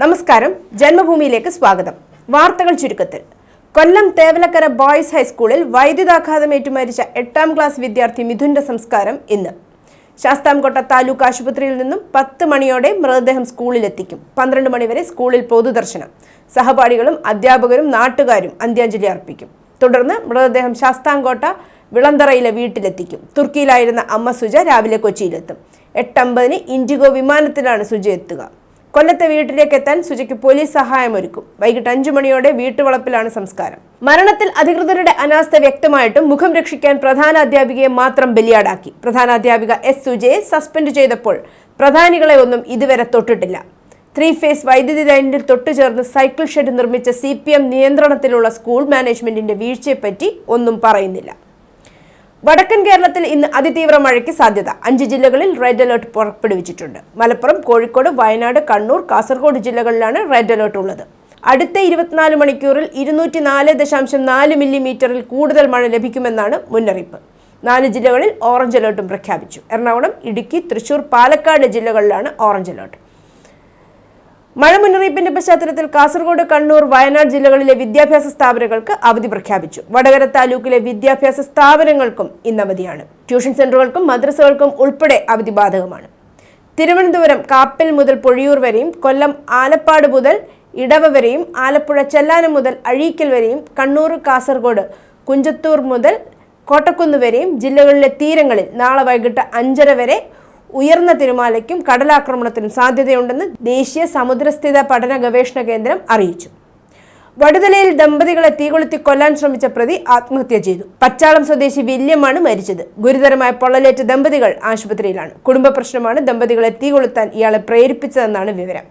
നമസ്കാരം. ജന്മഭൂമിയിലേക്ക് സ്വാഗതം. വാർത്തകൾ ചുരുക്കത്തിൽ. കൊല്ലം തേവലക്കര ബോയ്സ് ഹൈസ്കൂളിൽ വൈദ്യുതാഘാതമേറ്റു മരിച്ച എട്ടാം ക്ലാസ് വിദ്യാർത്ഥി മിഥുന്റെ സംസ്കാരം ഇന്ന്. ശാസ്താംകോട്ട താലൂക്ക് ആശുപത്രിയിൽ നിന്നും പത്ത് മണിയോടെ മൃതദേഹം സ്കൂളിലെത്തിക്കും. പന്ത്രണ്ട് മണിവരെ സ്കൂളിൽ പൊതുദർശനം. സഹപാഠികളും അധ്യാപകരും നാട്ടുകാരും അന്ത്യാഞ്ജലി അർപ്പിക്കും. തുടർന്ന് മൃതദേഹം ശാസ്താംകോട്ട വിളന്തറയിലെ വീട്ടിലെത്തിക്കും. തുർക്കിയിലായിരുന്ന അമ്മ സുജ രാവിലെ കൊച്ചിയിലെത്തും. എട്ടമ്പതിന് ഇൻഡിഗോ വിമാനത്തിലാണ് സുജ എത്തുക. കൊല്ലത്തെ വീട്ടിലേക്ക് എത്താൻ സുജയ്ക്ക് പോലീസ് സഹായമൊരുക്കും. വൈകിട്ട് അഞ്ചു മണിയോടെ വീട്ടുവളപ്പിലാണ് സംസ്കാരം. മരണത്തിൽ അധികൃതരുടെ അനാസ്ഥ വ്യക്തമായിട്ടും മുഖം രക്ഷിക്കാൻ പ്രധാന അധ്യാപികയെ മാത്രം ബലിയാടാക്കി. പ്രധാന അധ്യാപിക എസ് സുജയെ സസ്പെൻഡ് ചെയ്തപ്പോൾ പ്രധാനികളെ ഒന്നും ഇതുവരെ തൊട്ടിട്ടില്ല. ത്രീ ഫേസ് വൈദ്യുതി ലൈനിൽ തൊട്ടുചേർന്ന് സൈക്കിൾ ഷെഡ് നിർമ്മിച്ച സി പി എം നിയന്ത്രണത്തിലുള്ള സ്കൂൾ മാനേജ്മെന്റിന്റെ വീഴ്ചയെപ്പറ്റി ഒന്നും പറയുന്നില്ല. വടക്കൻ കേരളത്തിൽ ഇന്ന് അതിതീവ്ര മഴയ്ക്ക് സാധ്യത. അഞ്ച് ജില്ലകളിൽ റെഡ് അലർട്ട് പുറപ്പെടുവിച്ചിട്ടുണ്ട്. മലപ്പുറം കോഴിക്കോട് വയനാട് കണ്ണൂർ കാസർഗോഡ് ജില്ലകളിലാണ് റെഡ് അലർട്ട് ഉള്ളത്. അടുത്ത ഇരുപത്തിനാല് മണിക്കൂറിൽ ഇരുന്നൂറ്റി നാല് ദശാംശം നാല് മില്ലിമീറ്ററിൽ കൂടുതൽ മഴ ലഭിക്കുമെന്നാണ് മുന്നറിയിപ്പ്. നാല് ജില്ലകളിൽ ഓറഞ്ച് അലേർട്ടും പ്രഖ്യാപിച്ചു. എറണാകുളം ഇടുക്കി തൃശൂർ പാലക്കാട് ജില്ലകളിലാണ് ഓറഞ്ച് അലർട്ട്. മഴ മുന്നറിയിപ്പിന്റെ പശ്ചാത്തലത്തിൽ കാസർഗോഡ് കണ്ണൂർ വയനാട് ജില്ലകളിലെ വിദ്യാഭ്യാസ സ്ഥാപനങ്ങൾക്ക് അവധി പ്രഖ്യാപിച്ചു. വടകര താലൂക്കിലെ വിദ്യാഭ്യാസ സ്ഥാപനങ്ങൾക്കും ഇന്ന് അവധിയാണ്. ട്യൂഷൻ സെന്ററുകൾക്കും മദ്രസകൾക്കും ഉൾപ്പെടെ അവധി ബാധകമാണ്. തിരുവനന്തപുരം കാപ്പിൽ മുതൽ പൊഴിയൂർ വരെയും കൊല്ലം ആലപ്പാട് മുതൽ ഇടവ വരെയും ആലപ്പുഴ ചെല്ലാനം മുതൽ അഴീക്കൽ വരെയും കണ്ണൂർ കാസർഗോഡ് കുഞ്ചത്തൂർ മുതൽ കോട്ടക്കുന്ന് വരെയും ജില്ലകളിലെ തീരങ്ങളിൽ നാളെ വൈകിട്ട് അഞ്ചര വരെ ഉയർന്ന തിരമാലയ്ക്കും കടലാക്രമണത്തിനും സാധ്യതയുണ്ടെന്ന് ദേശീയ സമുദ്രസ്ഥിത പഠന ഗവേഷണ കേന്ദ്രം അറിയിച്ചു. വടുതലയിൽ ദമ്പതികളെ തീകൊളുത്തി കൊല്ലാൻ ശ്രമിച്ച പ്രതി ആത്മഹത്യ ചെയ്തു. പച്ചാളം സ്വദേശി വില്യമാണ് മരിച്ചത്. ഗുരുതരമായ പൊള്ളലേറ്റ ദമ്പതികൾ ആശുപത്രിയിലാണ്. കുടുംബ പ്രശ്നമാണ് ദമ്പതികളെ തീകൊളുത്താൻ ഇയാളെ പ്രേരിപ്പിച്ചതെന്നാണ് വിവരം.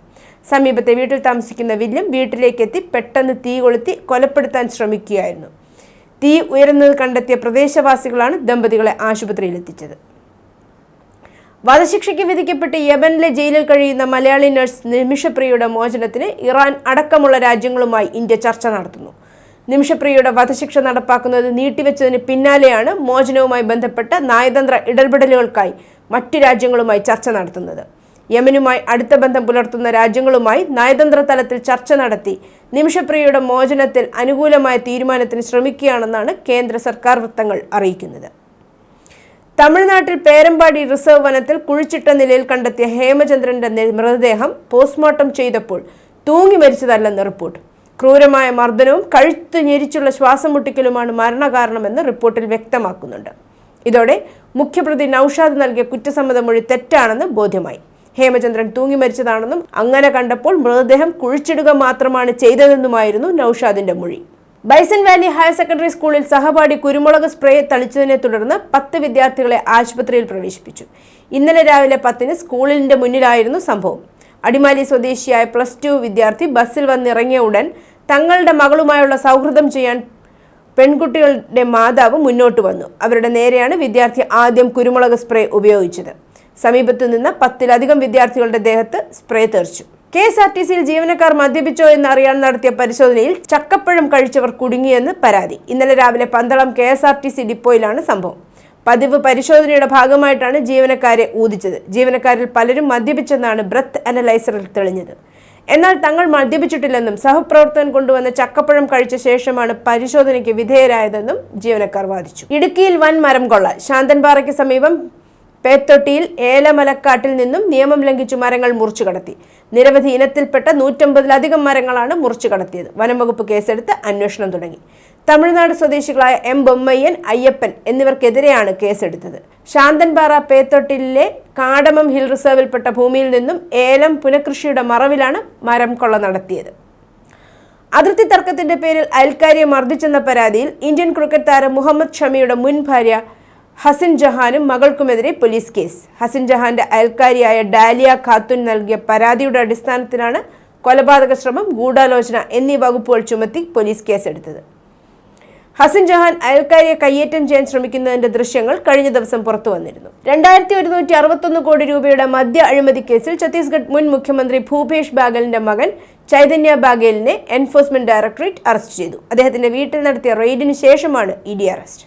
സമീപത്തെ വീട്ടിൽ താമസിക്കുന്ന വില്യം വീട്ടിലേക്ക് എത്തി പെട്ടെന്ന് തീ കൊളുത്തി കൊലപ്പെടുത്താൻ ശ്രമിക്കുകയായിരുന്നു. തീ ഉയരുന്നത് കണ്ടെത്തിയ പ്രദേശവാസികളാണ് ദമ്പതികളെ ആശുപത്രിയിൽ എത്തിച്ചത് വധശിക്ഷയ്ക്ക് വിധിക്കപ്പെട്ട് യമനിലെ ജയിലിൽ കഴിയുന്ന മലയാളി നഴ്സ് നിമിഷപ്രിയയുടെ മോചനത്തിന് ഇറാൻ അടക്കമുള്ള രാജ്യങ്ങളുമായി ഇന്ത്യ ചർച്ച നടത്തുന്നു. നിമിഷപ്രിയയുടെ വധശിക്ഷ നടപ്പാക്കുന്നത് നീട്ടിവെച്ചതിന് പിന്നാലെയാണ് മോചനവുമായി ബന്ധപ്പെട്ട നയതന്ത്ര ഇടപെടലുകൾക്കായി മറ്റു രാജ്യങ്ങളുമായി ചർച്ച നടത്തുന്നത്. യമനുമായി അടുത്ത ബന്ധം പുലർത്തുന്ന രാജ്യങ്ങളുമായി നയതന്ത്ര തലത്തിൽ ചർച്ച നടത്തി നിമിഷപ്രിയയുടെ മോചനത്തിൽ അനുകൂലമായ തീരുമാനത്തിന് ശ്രമിക്കുകയാണെന്നാണ് കേന്ദ്ര സർക്കാർ വൃത്തങ്ങൾ അറിയിക്കുന്നത്. തമിഴ്നാട്ടിൽ പേരമ്പാടി റിസർവ് വനത്തിൽ കുഴിച്ചിട്ട നിലയിൽ കണ്ടെത്തിയ ഹേമചന്ദ്രന്റെ മൃതദേഹം പോസ്റ്റ്മോർട്ടം ചെയ്തപ്പോൾ തൂങ്ങി മരിച്ചതല്ലെന്ന് റിപ്പോർട്ട്. ക്രൂരമായ മർദ്ദനവും കഴുത്ത് ഞെരിച്ചുള്ള ശ്വാസം മുട്ടിക്കലുമാണ് മരണകാരണമെന്ന് റിപ്പോർട്ടിൽ വ്യക്തമാക്കുന്നുണ്ട്. ഇതോടെ മുഖ്യപ്രതി നൌഷാദ് നൽകിയ കുറ്റസമ്മത മൊഴി തെറ്റാണെന്ന് ബോധ്യമായി. ഹേമചന്ദ്രൻ തൂങ്ങി മരിച്ചതാണെന്നും അങ്ങനെ കണ്ടപ്പോൾ മൃതദേഹം കുഴിച്ചിടുക മാത്രമാണ് ചെയ്തതെന്നുമായിരുന്നു നൌഷാദിന്റെ മൊഴി. ബൈസൺ വാലി ഹയർ സെക്കൻഡറി സ്കൂളിൽ സഹപാഠി കുരുമുളക് സ്പ്രേ തളിച്ചതിനെ തുടർന്ന് പത്ത് വിദ്യാർത്ഥികളെ ആശുപത്രിയിൽ പ്രവേശിപ്പിച്ചു. ഇന്നലെ രാവിലെ പത്തിന് സ്കൂളിന്റെ മുന്നിലായിരുന്നു സംഭവം. അടിമാലി സ്വദേശിയായ പ്ലസ് ടു വിദ്യാർത്ഥി ബസ്സിൽ വന്നിറങ്ങിയ ഉടൻ തങ്ങളുടെ മകളുമായുള്ള സൗഹൃദം ചെയ്യാൻ പെൺകുട്ടികളുടെ മാതാവ് മുന്നോട്ട് വന്നു. അവരുടെ നേരെയാണ് വിദ്യാർത്ഥി ആദ്യം കുരുമുളക് സ്പ്രേ ഉപയോഗിച്ചത്. സമീപത്തു നിന്ന് പത്തിലധികം വിദ്യാർത്ഥികളുടെ ദേഹത്ത് സ്പ്രേ തെറിച്ചു. കെ എസ് ആർ ടി സിയിൽ ജീവനക്കാർ മദ്യപിച്ചോ എന്ന് അറിയാൻ നടത്തിയ പരിശോധനയിൽ ചക്കപ്പഴം കഴിച്ചവർ കുടുങ്ങിയെന്ന് പരാതി. ഇന്നലെ രാവിലെ Pandalam K S R T C ഡിപ്പോയിലാണ് സംഭവം. പതിവ് പരിശോധനയുടെ ഭാഗമായിട്ടാണ് ജീവനക്കാരെ ഊതിച്ചത്. ജീവനക്കാരിൽ പലരും മദ്യപിച്ചെന്നാണ് ബ്രത്ത് അനലൈസറിൽ തെളിഞ്ഞത്. എന്നാൽ തങ്ങൾ മദ്യപിച്ചിട്ടില്ലെന്നും സഹപ്രവർത്തകൻ കൊണ്ടുവന്ന ചക്കപ്പഴം കഴിച്ച ശേഷമാണ് പരിശോധനയ്ക്ക് വിധേയരായതെന്നും ജീവനക്കാർ വാദിച്ചു. ഇടുക്കിയിൽ വൻ മരം കൊള്ള ശാന്തൻപാറയ്ക്ക് സമീപം പേത്തൊട്ടിയിൽ ഏലമലക്കാട്ടിൽ നിന്നും നിയമം ലംഘിച്ചു മരങ്ങൾ മുറിച്ചു കടത്തി. നിരവധി ഇനത്തിൽപ്പെട്ട നൂറ്റമ്പതിലധികം മരങ്ങളാണ് മുറിച്ചു കടത്തിയത്. വനംവകുപ്പ് കേസെടുത്ത് അന്വേഷണം തുടങ്ങി. തമിഴ്നാട് സ്വദേശികളായ എം ബൊമ്മയ്യൻ അയ്യപ്പൻ എന്നിവർക്കെതിരെയാണ് കേസെടുത്തത്. ശാന്തൻപാറ പേത്തൊട്ടിലെ കാടമം ഹിൽ റിസർവിൽപ്പെട്ട ഭൂമിയിൽ നിന്നും ഏലം പുനഃകൃഷിയുടെ മറവിലാണ് മരം കൊള്ള നടത്തിയത്. അതിർത്തി തർക്കത്തിന്റെ പേരിൽ അയൽക്കാരിയെ മർദ്ദിച്ചെന്ന പരാതിയിൽ ഇന്ത്യൻ ക്രിക്കറ്റ് താരം മുഹമ്മദ് ഷമിയുടെ മുൻ ഭാര്യ ഹസിൻ ജഹാനും മകൾക്കുമെതിരെ പോലീസ് കേസ്. ഹസിൻ ജഹാന്റെ അയൽക്കാരിയായ ഡാലിയ ഖാത്തുൻ നൽകിയ പരാതിയുടെ അടിസ്ഥാനത്തിലാണ് കൊലപാതക ശ്രമം ഗൂഢാലോചന എന്നീ വകുപ്പുകൾ ചുമത്തി പോലീസ് കേസെടുത്തത്. ഹസിൻ ജഹാൻ അയൽക്കാരിയെ കയ്യേറ്റം ചെയ്യാൻ ശ്രമിക്കുന്നതിന്റെ ദൃശ്യങ്ങൾ കഴിഞ്ഞ ദിവസം പുറത്തു വന്നിരുന്നു. രണ്ടായിരത്തി ഒരുന്നൂറ്റി അറുപത്തൊന്ന് കോടി രൂപയുടെ മദ്യ അഴിമതി കേസിൽ ഛത്തീസ്ഗഡ് മുൻ മുഖ്യമന്ത്രി ഭൂപേഷ് ബാഗലിന്റെ മകൻ ചൈതന്യ ബാഗേലിനെ എൻഫോഴ്സ്മെന്റ് ഡയറക്ടറേറ്റ് അറസ്റ്റ് ചെയ്തു. അദ്ദേഹത്തിന്റെ വീട്ടിൽ നടത്തിയ റെയ്ഡിന് ശേഷമാണ് E D arrest.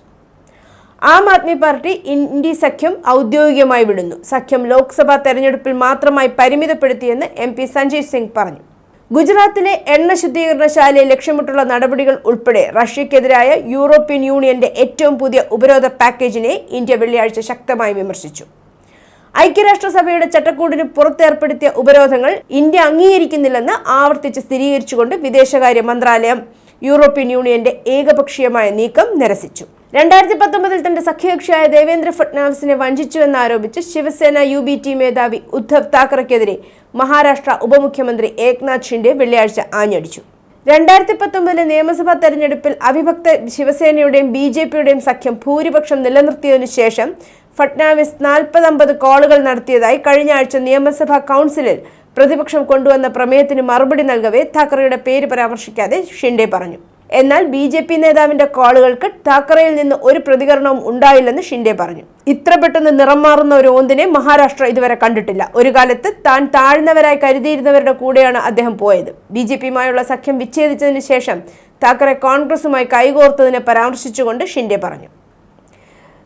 Aam Aadmi party India സഖ്യം ഔദ്യോഗികമായി വിടുന്നു. സഖ്യം ലോക്സഭാ തെരഞ്ഞെടുപ്പിൽ മാത്രമായി പരിമിതപ്പെടുത്തിയെന്ന് എം പി സഞ്ജയ് സിംഗ് പറഞ്ഞു. ഗുജറാത്തിലെ എണ്ണ ശുദ്ധീകരണശാലയെ ലക്ഷ്യമിട്ടുള്ള നടപടികൾ ഉൾപ്പെടെ റഷ്യക്കെതിരായ യൂറോപ്യൻ യൂണിയന്റെ ഏറ്റവും പുതിയ ഉപരോധ പാക്കേജിനെ ഇന്ത്യ വെള്ളിയാഴ്ച ശക്തമായി വിമർശിച്ചു. ഐക്യരാഷ്ട്രസഭയുടെ ചട്ടക്കൂടിന് പുറത്തേർപ്പെടുത്തിയ ഉപരോധങ്ങൾ ഇന്ത്യ അംഗീകരിക്കുന്നില്ലെന്ന് ആവർത്തിച്ച് സ്ഥിരീകരിച്ചുകൊണ്ട് വിദേശകാര്യ മന്ത്രാലയം യൂറോപ്യൻ യൂണിയന്റെ ഏകപക്ഷീയമായ നീക്കം നിരസിച്ചു. രണ്ടായിരത്തി പത്തൊമ്പതിൽ തന്റെ സഖ്യകക്ഷിയായ ദേവേന്ദ്ര ഫട്നാവിസിനെ വഞ്ചിച്ചുവെന്നാരോപിച്ച് ശിവസേന യു ബി ടി മേധാവി ഉദ്ധവ് താക്കറെക്കെതിരെ മഹാരാഷ്ട്ര ഉപമുഖ്യമന്ത്രി ഏക്നാഥ് ഷിൻഡെ വെള്ളിയാഴ്ച ആഞ്ഞടിച്ചു. രണ്ടായിരത്തി പത്തൊമ്പതിലെ നിയമസഭാ തെരഞ്ഞെടുപ്പിൽ അവിഭക്ത ശിവസേനയുടെയും ബി ജെ പിയുടെയും സഖ്യം ഭൂരിപക്ഷം നിലനിർത്തിയതിനു ശേഷം ഫട്നാവിസ് നാൽപ്പത്തമ്പത് കോളുകൾ നടത്തിയതായി കഴിഞ്ഞ ആഴ്ച നിയമസഭാ കൗൺസിലിൽ പ്രതിപക്ഷം കൊണ്ടുവന്ന പ്രമേയത്തിന് മറുപടി നൽകവേ താക്കറെയുടെ പേര് പരാമർശിക്കാതെ ഷിൻഡെ പറഞ്ഞു. എന്നാൽ ബി ജെ പി നേതാവിന്റെ കോളുകൾക്ക് താക്കറയിൽ നിന്ന് ഒരു പ്രതികരണവും ഉണ്ടായില്ലെന്ന് ഷിൻഡെ പറഞ്ഞു. ഇത്ര പെട്ടെന്ന് നിറം മാറുന്ന ഒരു ഓന്തിനെ മഹാരാഷ്ട്ര ഇതുവരെ കണ്ടിട്ടില്ല. ഒരു കാലത്ത് താൻ താഴ്ന്നവരായി കരുതിയിരുന്നവരുടെ കൂടെയാണ് അദ്ദേഹം പോയത്. ബി ജെ പിയുമായുള്ള സഖ്യം വിച്ഛേദിച്ചതിന് ശേഷം താക്കറെ കോൺഗ്രസുമായി കൈകോർത്തതിനെ പരാമർശിച്ചുകൊണ്ട് ഷിൻഡെ പറഞ്ഞു.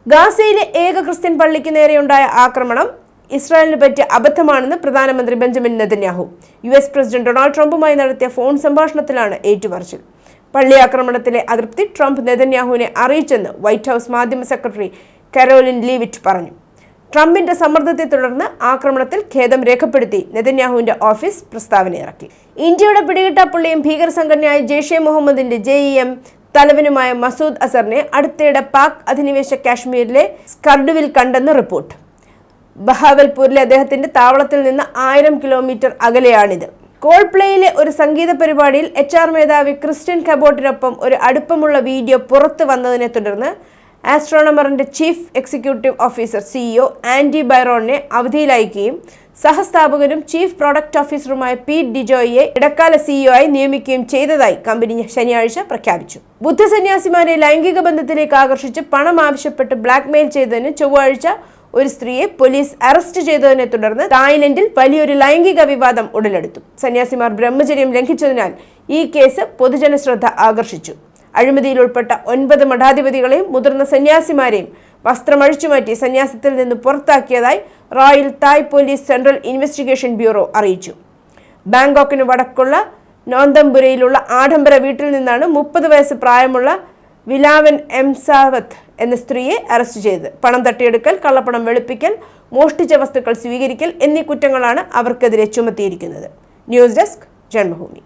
ഗാസയിലെ ഏക ക്രിസ്ത്യൻ പള്ളിക്ക് നേരെയുണ്ടായ ആക്രമണം ഇസ്രായേലിന് പറ്റിയ അബദ്ധമാണെന്ന് പ്രധാനമന്ത്രി Benjamin Netanyahu. U S president Donald ട്രംപുമായി നടത്തിയ ഫോൺ സംഭാഷണത്തിലാണ് ഏറ്റുപറച്ചിൽ. പള്ളി ആക്രമണത്തിലെ അതൃപ്തി ട്രംപ് നെതന്യാഹുവിനെ അറിയിച്ചെന്ന് വൈറ്റ് ഹൗസ് മാധ്യമ സെക്രട്ടറി കരോലിൻ ലീവിറ്റ് പറഞ്ഞു. ട്രംപിന്റെ സമ്മർദ്ദത്തെ തുടർന്ന് ആക്രമണത്തിൽ ഖേദം രേഖപ്പെടുത്തി നെതന്യാഹുവിന്റെ ഓഫീസ് പ്രസ്താവന ഇറക്കി. ഇന്ത്യയുടെ പിടികിട്ട പുള്ളിയും ഭീകര സംഘടനയായ ജെയ്ഷെ മുഹമ്മദിന്റെ ജെ ഇ എം തലവനുമായ മസൂദ് അസറിനെ അടുത്തിടെ പാക് അധിനിവേശ കാശ്മീരിലെ സ്കർഡുവിൽ കണ്ടെന്ന് റിപ്പോർട്ട്. ബഹാവൽപൂരിലെ അദ്ദേഹത്തിന്റെ താവളത്തിൽ നിന്ന് ആയിരം കിലോമീറ്റർ അകലെയാണിത്. കോൾപ്ലേയിലെ ഒരു സംഗീത പരിപാടിയിൽ എച്ച് ആർ മേധാവി ക്രിസ്ത്യൻ കബോട്ടിനൊപ്പം ഒരു അടുപ്പമുള്ള വീഡിയോ പുറത്തു വന്നതിനെ തുടർന്ന് ആസ്ട്രോണമറിന്റെ chief executive officer CEO Andy ബൈറോണിനെ അവധിയിലയക്കുകയും സഹസ്ഥാപകനും ചീഫ് പ്രൊഡക്റ്റ് ഓഫീസറുമായ പീറ്റ് ഡിജോയിയെ ഇടക്കാല സിഇഒ ആയി നിയമിക്കുകയും ചെയ്തതായി കമ്പനി ശനിയാഴ്ച പ്രഖ്യാപിച്ചു. ബുദ്ധസന്യാസിമാരെ ലൈംഗിക ബന്ധത്തിലേക്ക് ആകർഷിച്ച് പണം ആവശ്യപ്പെട്ട് ബ്ലാക്ക്മെയിൽ ചെയ്തതിന് ചൊവ്വാഴ്ച ഒരു സ്ത്രീയെ പോലീസ് അറസ്റ്റ് ചെയ്തതിനെ തുടർന്ന് തായ്ലൻഡിൽ വലിയൊരു ലൈംഗിക വിവാദം ഉടലെടുത്തു. സന്യാസിമാർ ബ്രഹ്മചര്യം ലംഘിച്ചതിനാൽ ഈ കേസ് പൊതുജന ശ്രദ്ധ ആകർഷിച്ചു. അഴിമതിയിൽ ഉൾപ്പെട്ട ഒൻപത് മഠാധിപതികളെയും മുതിർന്ന സന്യാസിമാരെയും വസ്ത്രമഴിച്ചുമാറ്റി സന്യാസത്തിൽ നിന്ന് പുറത്താക്കിയതായി royal Thai police central investigation bureau അറിയിച്ചു. ബാങ്കോക്കിന് വടക്കുള്ള നോന്തംപുരയിലുള്ള ആഡംബര വീട്ടിൽ നിന്നാണ് മുപ്പത് വയസ്സ് പ്രായമുള്ള വിലാവൻ എംസാവത്ത് എന്ന സ്ത്രീയെ അറസ്റ്റ് ചെയ്തത് പണം തട്ടിയെടുക്കൽ കള്ളപ്പണം വെളുപ്പിക്കൽ മോഷ്ടിച്ച വസ്തുക്കൾ സ്വീകരിക്കൽ എന്നീ കുറ്റങ്ങളാണ് അവർക്കെതിരെ ചുമത്തിയിരിക്കുന്നത്. News desk Janmabhumi.